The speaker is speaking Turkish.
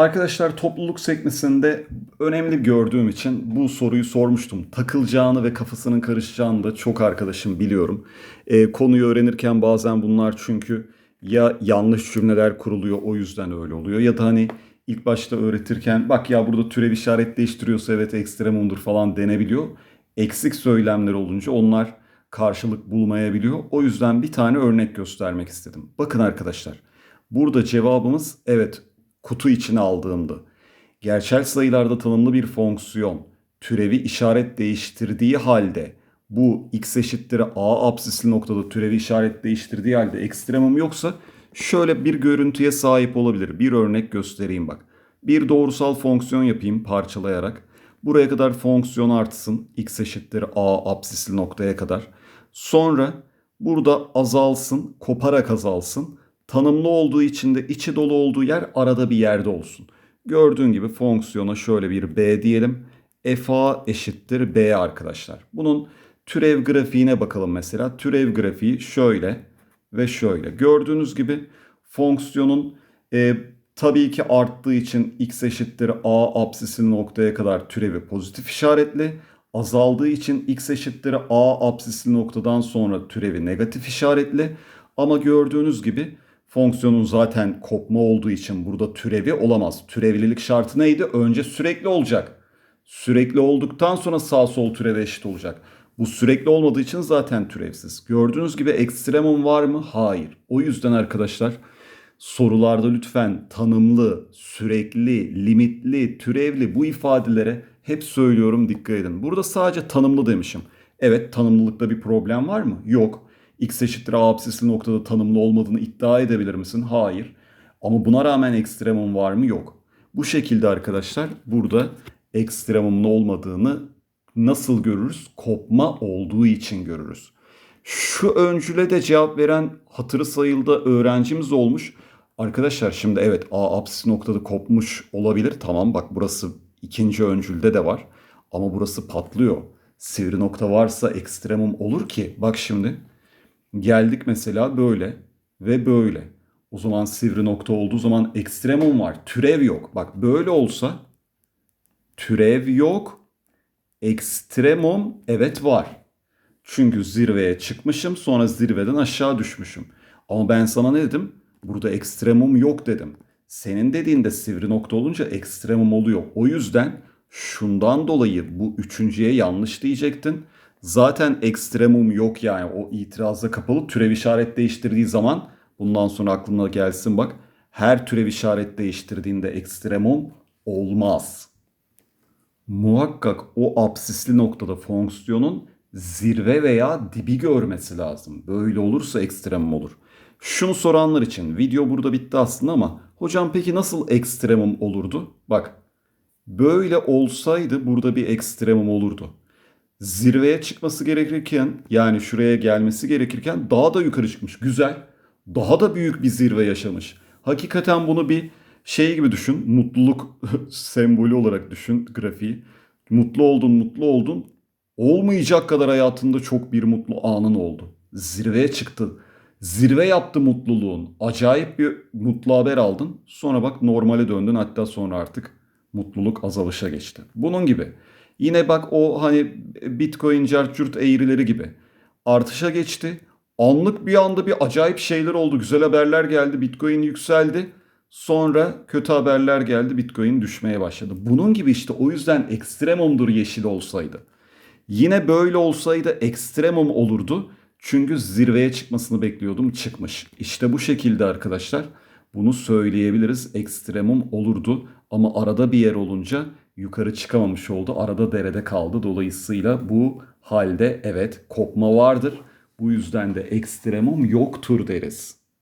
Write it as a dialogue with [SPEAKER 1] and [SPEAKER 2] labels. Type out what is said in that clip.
[SPEAKER 1] Arkadaşlar topluluk sekmesinde önemli gördüğüm için bu soruyu sormuştum. Takılacağını ve kafasının karışacağını da çok arkadaşım biliyorum. Ee, konuyu öğrenirken bazen bunlar çünkü ya yanlış cümleler kuruluyor o yüzden öyle oluyor ya da hani ilk başta öğretirken bak ya burada türev işaret değiştiriyorsa evet ekstremumdur falan denebiliyor. Eksik söylemler olunca onlar karşılık bulmayabiliyor. O yüzden bir tane örnek göstermek istedim. Bakın arkadaşlar. Burada cevabımız evet kutu içine aldığımdı. Gerçel sayılarda tanımlı bir fonksiyon türevi işaret değiştirdiği halde bu x eşittir a apsisli noktada türevi işaret değiştirdiği halde ekstremum yoksa şöyle bir görüntüye sahip olabilir. Bir örnek göstereyim bak. Bir doğrusal fonksiyon yapayım parçalayarak. Buraya kadar fonksiyon artsın. x eşittir a apsisli noktaya kadar. Sonra burada azalsın, koparak azalsın. Tanımlı olduğu için de içi dolu olduğu yer arada bir yerde olsun. Gördüğün gibi fonksiyona şöyle bir b diyelim. fa eşittir b arkadaşlar. Bunun türev grafiğine bakalım mesela. Türev grafiği şöyle ve şöyle. Gördüğünüz gibi fonksiyonun e, tabii ki arttığı için x eşittir a apsisli noktaya kadar türevi pozitif işaretli. Azaldığı için x eşittir a apsisli noktadan sonra türevi negatif işaretli. Ama gördüğünüz gibi fonksiyonun zaten kopma olduğu için burada türevi olamaz. Türevlilik şartı neydi? Önce sürekli olacak. Sürekli olduktan sonra sağ sol türeve eşit olacak. Bu sürekli olmadığı için zaten türevsiz. Gördüğünüz gibi ekstremum var mı? Hayır. O yüzden arkadaşlar sorularda lütfen tanımlı, sürekli, limitli, türevli bu ifadelere hep söylüyorum dikkat edin. Burada sadece tanımlı demişim. Evet tanımlılıkta bir problem var mı? Yok. X eşittir A absisli noktada tanımlı olmadığını iddia edebilir misin? Hayır. Ama buna rağmen ekstremum var mı? Yok. Bu şekilde arkadaşlar burada ekstremumun olmadığını nasıl görürüz? Kopma olduğu için görürüz. Şu öncüle de cevap veren hatırı sayılda öğrencimiz olmuş. Arkadaşlar şimdi evet A apsis noktada kopmuş olabilir. Tamam bak burası ikinci öncülde de var. Ama burası patlıyor. Sivri nokta varsa ekstremum olur ki. Bak şimdi geldik mesela böyle ve böyle. O zaman sivri nokta olduğu zaman ekstremum var. Türev yok. Bak böyle olsa türev yok. Ekstremum evet var. Çünkü zirveye çıkmışım sonra zirveden aşağı düşmüşüm. Ama ben sana ne dedim? Burada ekstremum yok dedim. Senin dediğinde sivri nokta olunca ekstremum oluyor. O yüzden şundan dolayı bu üçüncüye yanlış diyecektin. Zaten ekstremum yok yani o itirazda kapalı türev işaret değiştirdiği zaman bundan sonra aklına gelsin bak. Her türev işaret değiştirdiğinde ekstremum olmaz. Muhakkak o absisli noktada fonksiyonun zirve veya dibi görmesi lazım. Böyle olursa ekstremum olur. Şunu soranlar için video burada bitti aslında ama hocam peki nasıl ekstremum olurdu? Bak böyle olsaydı burada bir ekstremum olurdu. Zirveye çıkması gerekirken yani şuraya gelmesi gerekirken daha da yukarı çıkmış. Güzel. Daha da büyük bir zirve yaşamış. Hakikaten bunu bir şey gibi düşün. Mutluluk sembolü olarak düşün grafiği. Mutlu oldun, mutlu oldun. Olmayacak kadar hayatında çok bir mutlu anın oldu. Zirveye çıktı. Zirve yaptı mutluluğun. Acayip bir mutlu haber aldın. Sonra bak normale döndün hatta sonra artık mutluluk azalışa geçti. Bunun gibi. Yine bak o hani Bitcoin cartcurt eğrileri gibi. Artışa geçti. Anlık bir anda bir acayip şeyler oldu. Güzel haberler geldi. Bitcoin yükseldi. Sonra kötü haberler geldi. Bitcoin düşmeye başladı. Bunun gibi işte o yüzden ekstremumdur yeşil olsaydı. Yine böyle olsaydı ekstremum olurdu. Çünkü zirveye çıkmasını bekliyordum çıkmış. İşte bu şekilde arkadaşlar bunu söyleyebiliriz. Ekstremum olurdu ama arada bir yer olunca yukarı çıkamamış oldu. Arada derede kaldı. Dolayısıyla bu halde evet kopma vardır. Bu yüzden de ekstremum yoktur deriz.